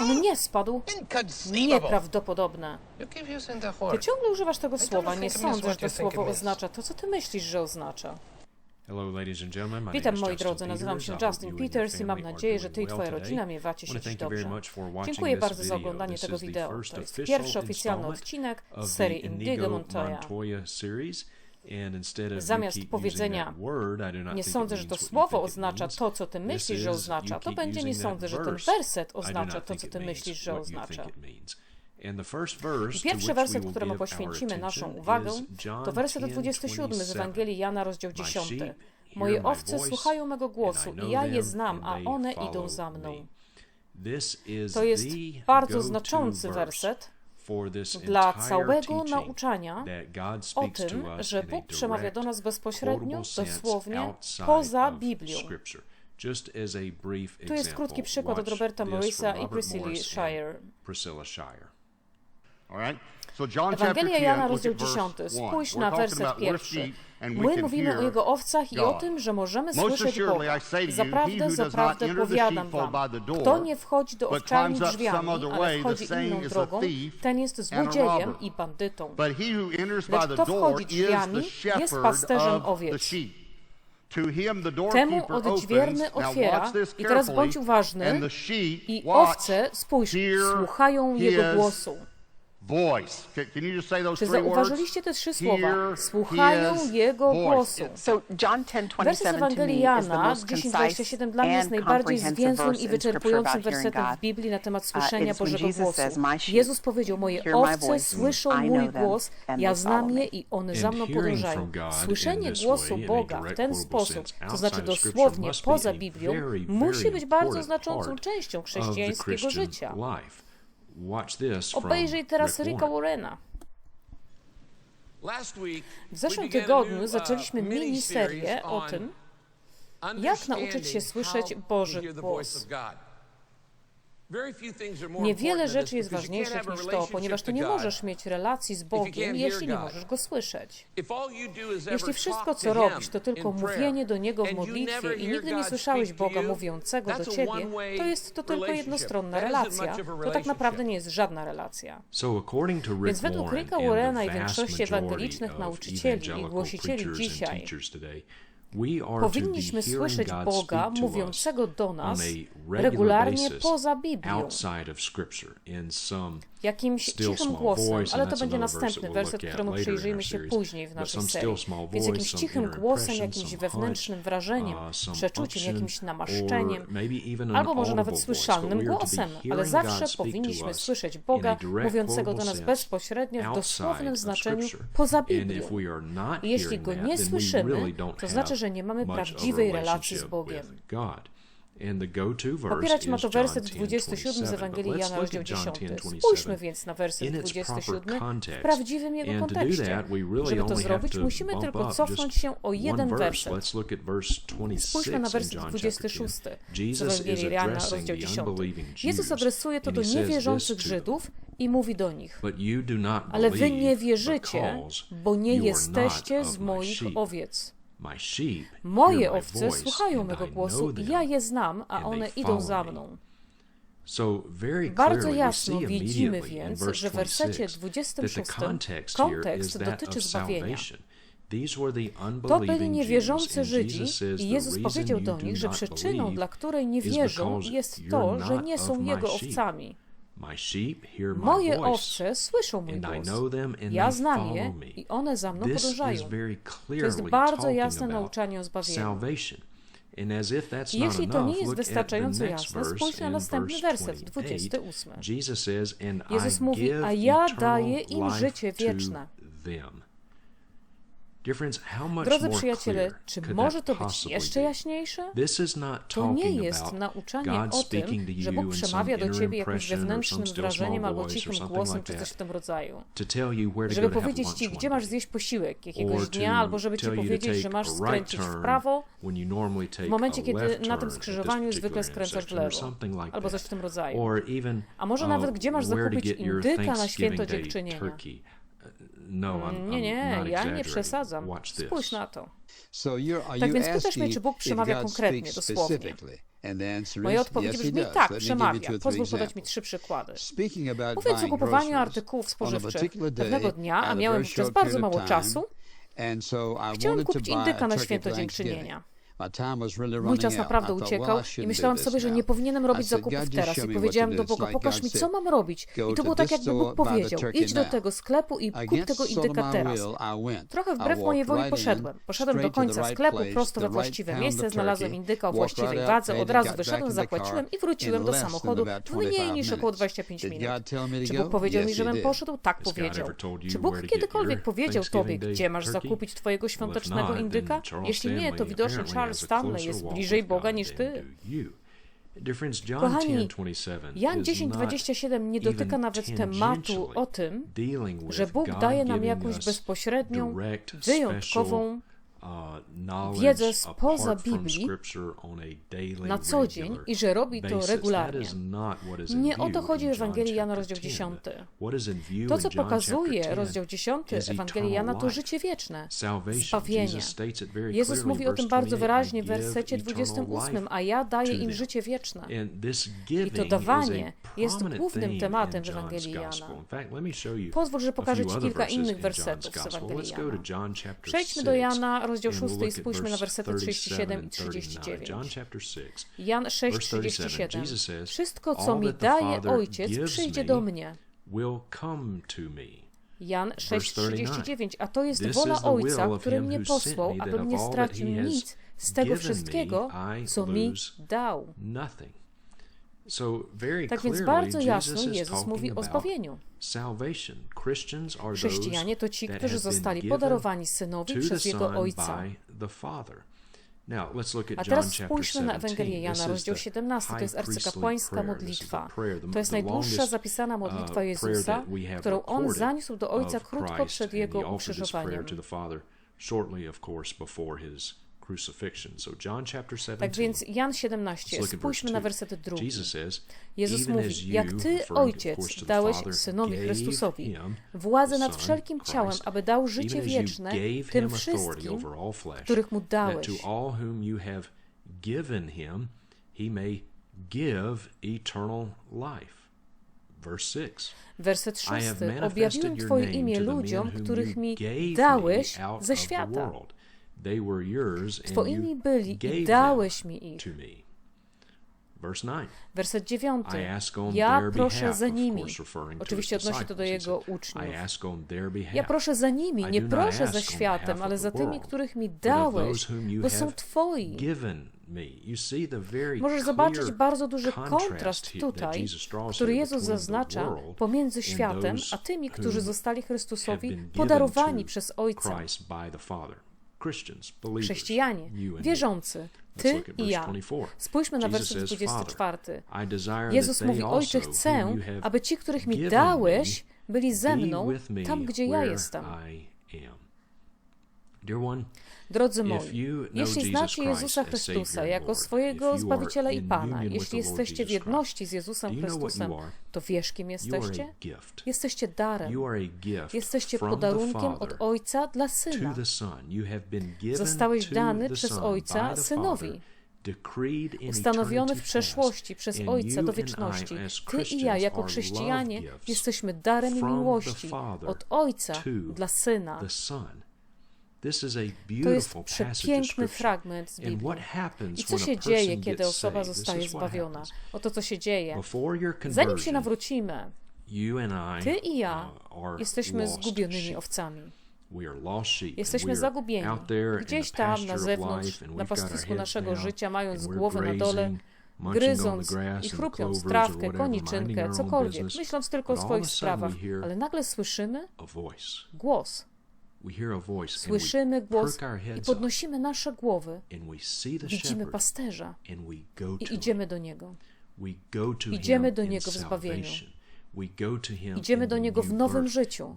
On nie spadł. Nieprawdopodobne. Ty ciągle używasz tego słowa. Nie sądzę, że to słowo oznacza to, co ty myślisz, że oznacza. Witam moi drodzy, nazywam się Justin Peters i mam nadzieję, że ty i twoja rodzina miewacie się dziś dobrze. Dziękuję bardzo za oglądanie tego wideo. To jest pierwszy oficjalny odcinek z serii Indigo Montoya. Zamiast powiedzenia Nie sądzę, że to słowo oznacza to, co ty myślisz, że oznacza. To będzie nie sądzę, że ten werset oznacza to, co ty myślisz, że oznacza. I pierwszy werset, któremu poświęcimy naszą uwagę, to werset 10, 27 z 27. Ewangelii Jana, rozdział My 10. sheep hear Moje owce słuchają mego głosu I ja je znam, a one idą za mną. To jest bardzo znaczący werset dla całego nauczania o tym, że Bóg przemawia do nas bezpośrednio, dosłownie, poza Biblią. Tu jest krótki przykład od Roberta Morrisa i Priscilla Shire. Ewangelia 10, Jana, rozdział at verse 10. 1. Spójrz na werset pierwszy. My mówimy o Jego owcach i o tym, że możemy słyszeć Boga. Zaprawdę, zaprawdę powiadam wam, kto nie wchodzi do owczarni drzwiami, ale wchodzi inną drogą, ten jest złodziejem i bandytą. Lecz kto wchodzi drzwiami, jest pasterzem owiec. Temu odźwierny otwiera i teraz bądź uważny i owce, spójrz, słuchają Jego głosu. Voice. Can, can you just say those Czy three words? zauważyliście te trzy słowa? Słuchają Jego voice. głosu. So John 10:27 Werset z Ewangelii Jana most concise 10:27 dla mnie jest najbardziej zwięzłym i wyczerpującym wersetem w Biblii na temat Uh, słyszenia Bożego głosu. says, "My sheep Jezus powiedział, moje owce słyszą mój głos, ja znam je me." i one za mną podążają. Słyszenie głosu Boga w ten sposób, to znaczy dosłownie poza Biblią, musi być bardzo znaczącą częścią chrześcijańskiego życia. Obejrzyj teraz Rick Ricka Warren. Warrena. W zeszłym tygodniu zaczęliśmy miniserię o tym, jak nauczyć się słyszeć Boży głos. Niewiele rzeczy jest ważniejszych niż to, ponieważ ty nie możesz mieć relacji z Bogiem, jeśli nie możesz Go słyszeć. Jeśli wszystko, co robisz, to tylko mówienie do Niego w modlitwie i nigdy nie słyszałeś Boga mówiącego do ciebie, to jest to tylko jednostronna relacja. To tak naprawdę nie jest żadna relacja. So according to Rick Więc według Ricka and the Warrena i vast większości majority ewangelicznych of nauczycieli i evangelical głosicieli preachers and dzisiaj, Powinniśmy słyszeć Boga mówiącego do nas regularnie poza Biblią, jakimś cichym głosem, ale to będzie następny werset, któremu przyjrzyjmy się później w naszej serii. Więc jakimś cichym głosem, jakimś wewnętrznym wrażeniem, przeczuciem, jakimś namaszczeniem, albo może nawet słyszalnym głosem, ale zawsze powinniśmy słyszeć Boga mówiącego do nas bezpośrednio w dosłownym znaczeniu poza Biblią. I jeśli go nie słyszymy, to znaczy, have że nie mamy prawdziwej relacji z Bogiem. with God. And the go-to verse Opierać ma to werset 10, 27 z 27. Ewangelii Jana, rozdział at John 10. 10, 27 Spójrzmy więc na werset in its proper 27 w prawdziwym jego kontekście. Żeby to zrobić, musimy tylko cofnąć się o jeden werset. Let's look at verse 26 Spójrzmy na werset John chapter 26 10. z Ewangelii Jana, rozdział the 10. unbelieving Jezus adresuje to do niewierzących. Żydów i mówi do nich. Ale wy nie wierzycie, bo nie jesteście z moich owiec. Moje owce słuchają mego głosu ja je znam, a one idą za mną. Bardzo jasno widzimy więc, że w wersecie 26 that the 26 context here is kontekst dotyczy zbawienia. To byli niewierzący Żydzi i Jezus powiedział do nich, że przyczyną, dla której nie wierzą, jest to, że nie są Jego owcami. My sheep hear my Moje voice, owce słyszą mój głos. know them, and Ja znam je i one za mną podążają. To jest bardzo jasne nauczanie o zbawieniu. salvation. And as if that's I not jeśli to nie jest wystarczająco jasne, spójrz na następny werset, 28. 28. Jesus says, and Jezus mówi, a ja daję im życie to wieczne. Drodzy przyjaciele, czy może to być jeszcze jaśniejsze? To nie jest nauczanie o tym, że Bóg przemawia do ciebie jakimś wewnętrznym wrażeniem albo cichym głosem, czy coś w tym rodzaju. Żeby powiedzieć ci, gdzie masz zjeść posiłek jakiegoś dnia, albo żeby ci powiedzieć, że masz skręcić w prawo, w momencie, kiedy na tym skrzyżowaniu zwykle skręcasz w lewo, albo coś w tym rodzaju. A może nawet gdzie masz zakupić indyka na święto dziękczynienia no, mm, I'm, nie, nie, ja nie przesadzam. Spójrz na to. tak więc pytasz mnie, czy Bóg przemawia konkretnie, dosłownie. Moja odpowiedź brzmi tak, przemawia. Pozwól podać mi trzy przykłady. Mówiąc o kupowaniu artykułów spożywczych, pewnego dnia, a miałem przez bardzo mało czasu, chciałem kupić indyka na święto dziękczynienia. Mój czas naprawdę uciekał i myślałam sobie, że nie powinienem robić zakupów teraz. I powiedziałam do Boga, pokaż mi, co mam robić. I to było tak, jakby Bóg powiedział, idź do tego sklepu i kup tego indyka teraz. Trochę wbrew mojej woli poszedłem. Poszedłem do końca sklepu, prosto we właściwe miejsce, znalazłem indyka o właściwej wadze, od razu wyszedłem, zapłaciłem i wróciłem do samochodu w mniej niż około 25 minut. Czy Bóg powiedział mi, żebym poszedł? Tak powiedział. Czy Bóg kiedykolwiek powiedział tobie, gdzie masz zakupić twojego świątecznego indyka? Jeśli nie, to widocznie trzeba Charles Stanley jest bliżej Boga niż ty. Kochani, Jan 10:27 nie dotyka nawet tematu o tym, że Bóg daje nam jakąś bezpośrednią, wyjątkową wiedzę spoza Biblii na co dzień i że robi to regularnie. Nie o to chodzi w Ewangelii Jana, rozdział 10. To, co pokazuje rozdział 10 Ewangelii Jana, to życie wieczne, spawienie. Jezus mówi o tym bardzo wyraźnie w wersecie 28, a ja daję im życie wieczne. I to dawanie jest głównym tematem w Ewangelii Jana. Pozwól, że pokażę Ci kilka innych wersetów z Ewangelii Jana. Przejdźmy do Jana, rozdział 6 i spójrzmy na wersety 37 i 39. Jan 6, 37. Wszystko, co mi daje Ojciec, przyjdzie do mnie. Jan 6,39, a to jest wola Ojca, który mnie posłał, abym nie stracił nic z tego wszystkiego, co mi dał. Tak więc bardzo jasno Jezus mówi o zbawieniu. Chrześcijanie to ci, którzy zostali podarowani synowi przez jego ojca. A teraz spójrzmy na Ewangelię Jana, rozdział 17. To jest arcykapłańska modlitwa. To jest najdłuższa zapisana modlitwa Jezusa, którą on zaniósł do Ojca krótko przed jego ukrzyżowaniem. Tak więc Jan 17, spójrzmy na werset drugi. Jezus mówi, jak Ty, Ojciec, dałeś Synowi Chrystusowi władzę nad wszelkim ciałem, aby dał życie wieczne tym wszystkim, których Mu dałeś, Werset 6. Objawiłem Twoje imię ludziom, których mi dałeś ze świata. Twoimi byli i dałeś mi ich. Werset dziewiąty. Ja proszę za nimi. Oczywiście odnosi to do jego uczniów. Ja proszę za nimi, nie proszę za światem, ale za tymi, których mi dałeś, bo są Twoi. Możesz zobaczyć bardzo duży kontrast tutaj, który Jezus zaznacza pomiędzy światem a tymi, którzy zostali Chrystusowi podarowani przez Ojca. Chrześcijanie, wierzący, ty i ja. Spójrzmy na werset 24. Jezus mówi, Ojcze, chcę, aby ci, których mi dałeś, byli ze mną tam, gdzie ja jestem. Drodzy moi, jeśli znacie Jezusa Chrystusa jako swojego Zbawiciela i Pana, jeśli jesteście w jedności z Jezusem Chrystusem, to wiesz, kim jesteście? Jesteście darem. Jesteście podarunkiem od Ojca dla Syna. Zostałeś dany przez Ojca Synowi ustanowiony w przeszłości przez Ojca do wieczności. Ty i ja, jako chrześcijanie, jesteśmy darem miłości od Ojca dla Syna. To jest przepiękny fragment z Biblii. I co się dzieje, kiedy osoba zostaje zbawiona? Oto co się dzieje. Zanim się nawrócimy, ty i ja jesteśmy zgubionymi owcami. Jesteśmy zagubieni. Gdzieś tam na zewnątrz, na pastwisku naszego życia, mając głowę na dole, gryząc i chrupiąc trawkę, koniczynkę, cokolwiek, myśląc tylko o swoich sprawach, ale nagle słyszymy głos. Słyszymy głos i podnosimy nasze głowy. Widzimy pasterza i idziemy do niego. Idziemy do niego w zbawieniu. Idziemy do niego w nowym życiu.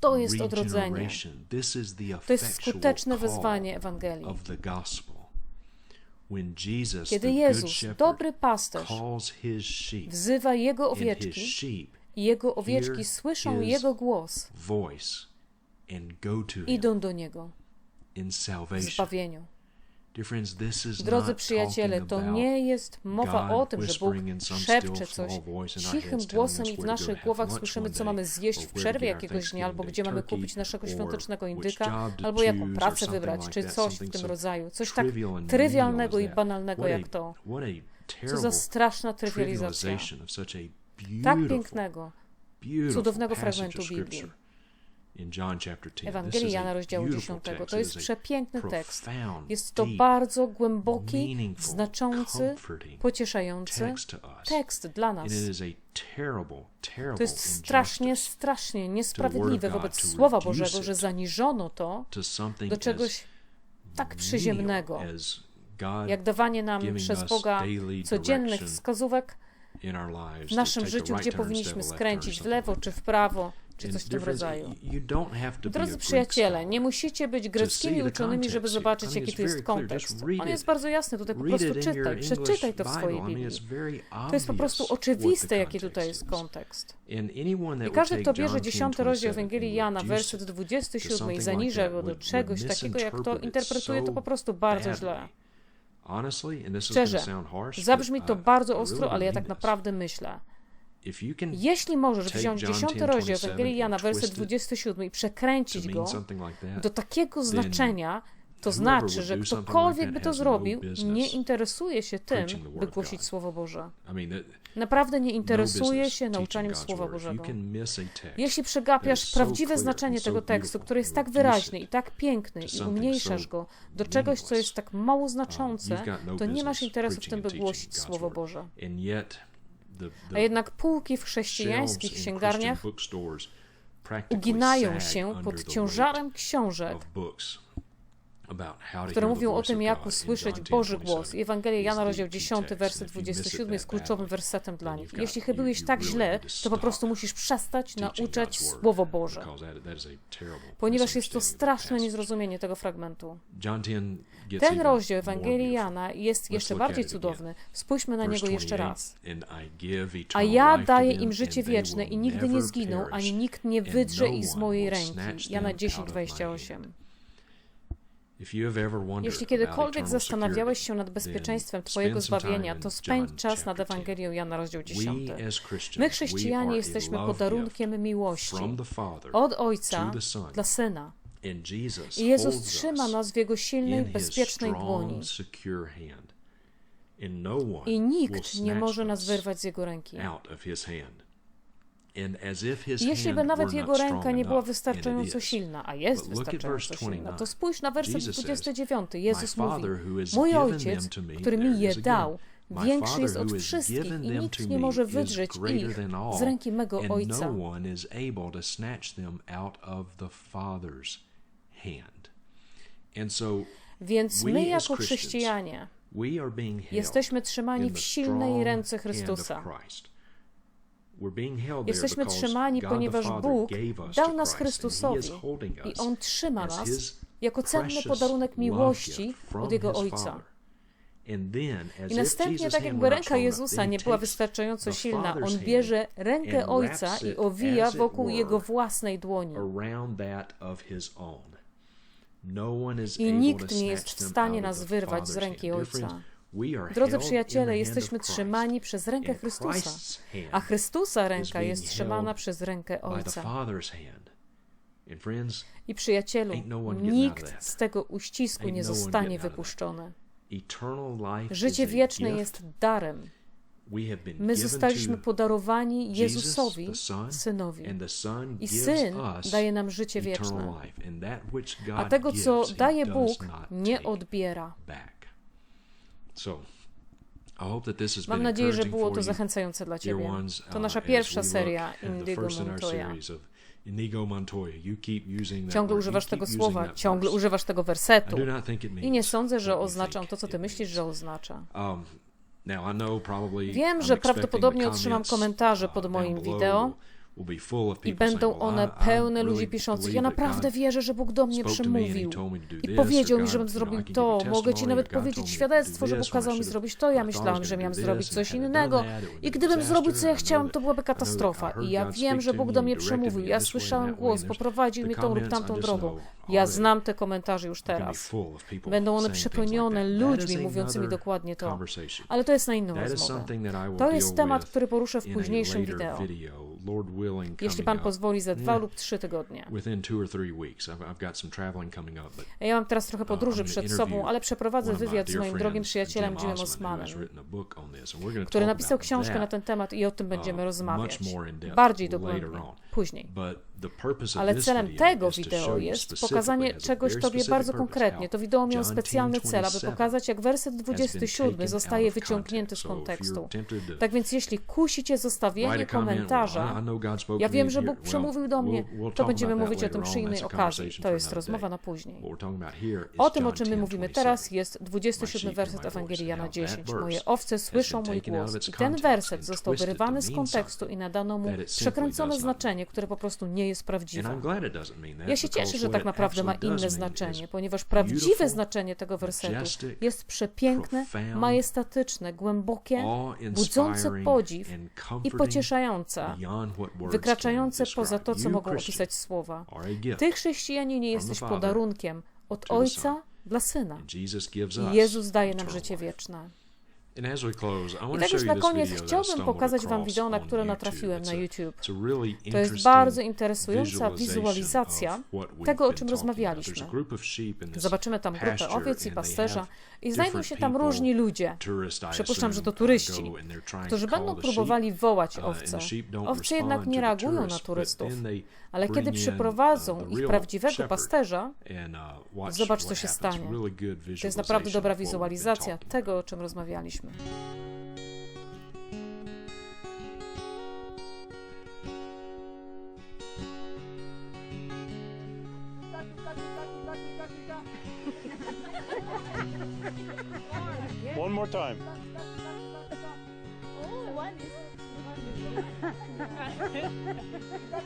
To jest odrodzenie. To jest skuteczne wezwanie Ewangelii. Kiedy Jezus, dobry pasterz, wzywa Jego owieczki, Jego owieczki słyszą Jego głos idą do niego w zbawieniu. Drodzy przyjaciele, to nie jest mowa o tym, że Bóg szepcze coś cichym głosem i w naszych głowach słyszymy, co mamy zjeść w przerwie jakiegoś dnia, albo gdzie mamy kupić naszego świątecznego indyka, albo jaką pracę wybrać, czy coś w tym rodzaju. Coś tak trywialnego i banalnego jak to. Co za straszna trywializacja. Tak pięknego, cudownego fragmentu Biblii. Ewangelii Jana rozdziału beautiful 10. text. To jest przepiękny tekst. Jest to bardzo głęboki, znaczący, pocieszający tekst dla nas. To jest strasznie, strasznie niesprawiedliwe wobec Słowa Bożego, że zaniżono to do czegoś tak przyziemnego, jak dawanie nam przez Boga codziennych wskazówek w naszym życiu, gdzie powinniśmy skręcić w lewo czy w prawo, czy coś w tym friends, rodzaju. to Drodzy przyjaciele, nie musicie być greckimi uczonymi, żeby zobaczyć, jaki tu jest kontekst. On jest bardzo jasny, tutaj po prostu czytaj, przeczytaj to w swojej Biblii. To jest po prostu oczywiste, jaki tutaj jest kontekst. I każdy, kto bierze 10 rozdział 10:27 Ewangelii Jana, werset it to 27 i zaniża go do czegoś takiego, jak to interpretuje to po prostu bardzo źle. Szczerze, zabrzmi to bardzo ostro, ale ja tak naprawdę myślę. Jeśli możesz wziąć John 10 10, rozdział 27 Ewangelii Jana, werset twist it 27 i przekręcić go do takiego znaczenia, to znaczy, że ktokolwiek by to no zrobił, nie interesuje się tym, by głosić. Słowo Boże. Naprawdę nie no interesuje się nauczaniem Słowa Bożego. Jeśli przegapiasz prawdziwe znaczenie tego tekstu, który jest tak wyraźny i tak piękny i umniejszasz go do czegoś, co jest tak mało znaczące, you've got no to nie masz interesu w tym, by głosić Słowo. Boże. A jednak półki w chrześcijańskich księgarniach uginają się pod ciężarem książek, które mówią o tym, jak usłyszeć Boży 10:27 głos. Ewangelia Jana, rozdział key 10, text. werset And if you miss it 27 jest kluczowym wersetem dla nich. Jeśli chybiłeś tak źle, to po prostu musisz przestać nauczać Słowo Boże. Ponieważ jest to straszne niezrozumienie tego fragmentu. John 10 gets Ten rozdział Ewangelii. Jana jest jeszcze bardziej cudowny. Spójrzmy na niego jeszcze 28, raz. "And I give A ja daję im życie wieczne i nigdy nie zginą, ani nikt nie wydrze no ich z mojej ręki. Jana them 10, out of my 28. hand. If you have ever wondered Jeśli kiedykolwiek zastanawiałeś się nad bezpieczeństwem Twojego zbawienia, to spędź czas nad chapter 10. Ewangelią Jana, rozdział 10. We as Christians, My, chrześcijanie, jesteśmy podarunkiem miłości od Ojca dla Syna. I Jezus trzyma nas w Jego silnej, bezpiecznej dłoni. no I nikt nie może nas wyrwać z Jego ręki. Jeśli by nawet Jego ręka nie była wystarczająco silna, a jest wystarczająco silna, 29. to spójrz na werset Jesus says, 29. Jezus "My mówi, mój Ojciec, który mi je dał, większy jest od wszystkich i nikt nie może wydrzeć ich z ręki mego and Ojca. Więc my jako chrześcijanie we are being held jesteśmy trzymani w silnej ręce Chrystusa. Jesteśmy trzymani, ponieważ Bóg dał nas Chrystusowi i On trzyma as nas jako cenny podarunek miłości od Jego His Ojca. I następnie, tak jakby ręka Jezusa nie była wystarczająco silna, On bierze rękę Ojca i owija wokół Jego własnej dłoni. I able nikt nie jest w stanie nas wyrwać z ręki Ojca. Drodzy przyjaciele, jesteśmy trzymani przez rękę Chrystusa, a Chrystusa ręka jest trzymana przez rękę Ojca. I przyjacielu, no nikt z tego uścisku nie no zostanie wypuszczony. Życie wieczne jest darem. My zostaliśmy podarowani Jezusowi, Synowi. I Syn daje nam życie wieczne. A tego, co daje Bóg, nie odbiera. Mam nadzieję, że było to zachęcające dla Ciebie. To uh, nasza as pierwsza seria Indigo Montoya. series of Inigo Montoya. You keep using that Ciągle używasz tego słowa, ciągle używasz tego wersetu. I nie sądzę, że oznaczam to, co Ty myślisz, że oznacza. Wiem, że prawdopodobnie otrzymam komentarze pod moim wideo, I będą one pełne ludzi piszących. Ja naprawdę wierzę, że Bóg do mnie przemówił i powiedział mi, żebym zrobił to. Mogę ci nawet powiedzieć świadectwo, że Bóg kazał mi zrobić to. Ja myślałam, że miałam zrobić coś innego. I gdybym zrobił co ja chciałam, to byłaby katastrofa. I ja wiem, że Bóg do mnie przemówił. Ja słyszałem głos, poprowadził mnie tą lub tamtą drogą. Ja znam te komentarze już teraz. Będą one przepełnione ludźmi mówiącymi dokładnie to. Ale to jest na inną rozmowę. To jest temat, który poruszę w późniejszym wideo. Jeśli Pan pozwoli, za dwa lub trzy tygodnie. Ja mam teraz trochę podróży przed sobą, ale przeprowadzę wywiad z moim drogim przyjacielem Jimem Osmanem, który napisał książkę na ten temat i o tym będziemy rozmawiać. Bardziej dogłębnie. Później. Ale celem tego wideo jest pokazanie czegoś Tobie bardzo konkretnie. To wideo miało specjalny cel, aby pokazać, jak werset 27 zostaje wyciągnięty z kontekstu. Tak więc jeśli kusi Cię zostawienie komentarza, ja wiem, że Bóg przemówił do mnie, to będziemy mówić o tym przy innej okazji. To jest rozmowa na później. O tym, o czym my mówimy teraz, jest 27 werset Ewangelii Jana 10. Moje owce słyszą mój głos. I ten werset został wyrwany z kontekstu i nadano mu przekręcone znaczenie, które po prostu nie jest prawdziwe. Ja się cieszę, że tak naprawdę ma inne znaczenie, ponieważ prawdziwe znaczenie tego wersetu jest przepiękne, majestatyczne, głębokie, budzące podziw i pocieszające, wykraczające poza to, co mogą opisać słowa. Ty, chrześcijanie, nie jesteś podarunkiem od Ojca dla Syna. Jezus daje nam życie wieczne. I tak już na koniec chciałbym pokazać Wam wideo, na które natrafiłem na YouTube. To jest bardzo interesująca wizualizacja tego, o czym rozmawialiśmy. Zobaczymy tam grupę owiec i pasterza i znajdą się tam różni ludzie. Przypuszczam, że to turyści, którzy będą próbowali wołać owce. Owce jednak nie reagują na turystów, ale kiedy przyprowadzą ich prawdziwego pasterza, zobacz, co się stanie. To jest naprawdę dobra wizualizacja tego, o czym rozmawialiśmy. One more time. Oh, one is.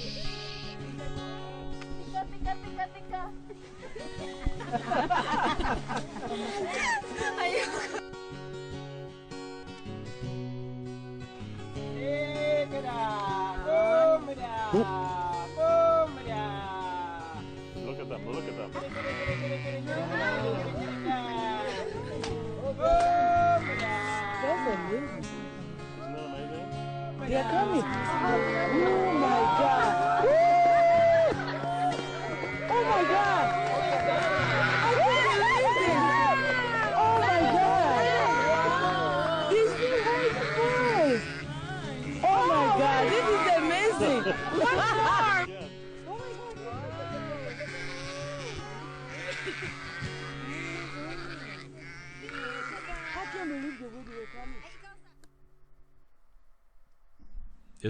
They are coming.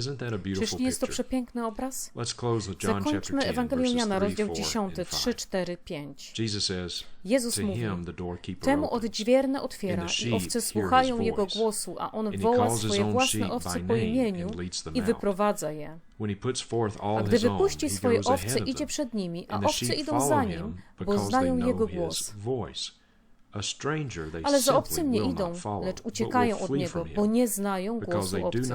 Isn't that a beautiful Czyż nie jest to przepiękny obraz? Let's close with John Zakończmy 10, Ewangelię Jana, 3, rozdział 4, 10, and 3, 5. 4, 5. Jesus says, Jezus mówi, Temu opens. odźwierne otwiera i owce słuchają Jego głosu, a On woła swoje własne owce po imieniu i wyprowadza je. A gdy wypuści swoje owce, idzie przed nimi, a owce idą za nim, bo znają Jego głos. Ale za obcym nie idą, lecz uciekają od Niego, bo nie znają głosu obcych.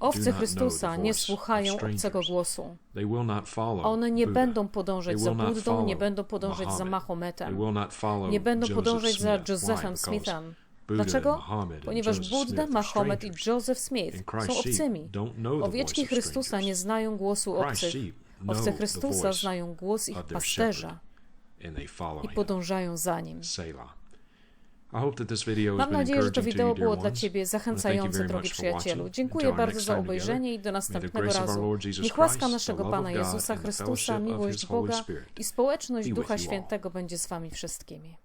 Owce Chrystusa nie słuchają obcego głosu. They will not follow One nie będą podążać za Buddą, nie będą podążać za. Mahometem. Nie będą podążać za. Josephem? Smithem. Dlaczego? Ponieważ are Mahomet i. Joseph Smith są obcymi. Owieczki Chrystusa nie znają głosu obcych. Owce Chrystusa znają głos ich pasterza i podążają za nim. Mam nadzieję, że to wideo było dla. Ciebie zachęcające, drogi przyjacielu. Dziękuję bardzo za obejrzenie i do następnego razu. Niech łaska naszego Pana Jezusa Chrystusa, miłość Boga i społeczność Ducha. Świętego będzie z Wami wszystkimi.